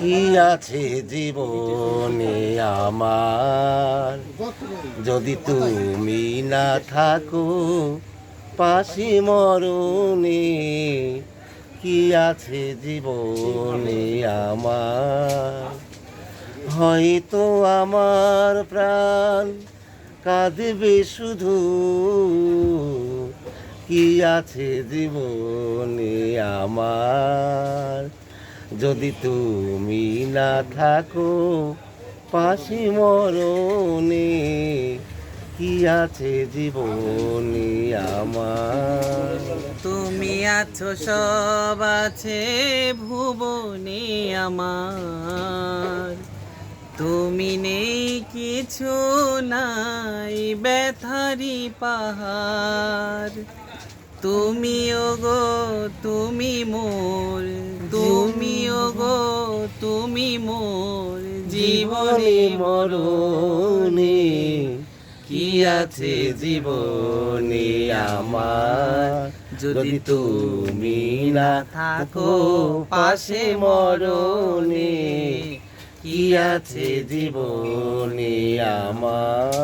কি আছে জীবনে আমার? যদি তুমি না থাকো পাশি মরণে, কি আছে জীবনে আমার? হয়তো আমার প্রাণ কাঁদবে শুধু, কি আছে জীবনে আমার? যদি তুমি না থাকো, পাশে মরণে কি আছে জীবনে আমার? তুমি আছো, সব আছে ভুবনে আমার। তুমি নেই, কিছু নাই ব্যথারি পাহাড়। তুমি ওগো, তুমি মোর তুমি মোর জীবনে মরণে, কি আছে জীবনে আমার? যদি তুমি না থাকো পাশে মরণে, কি আছে জীবনে আমার?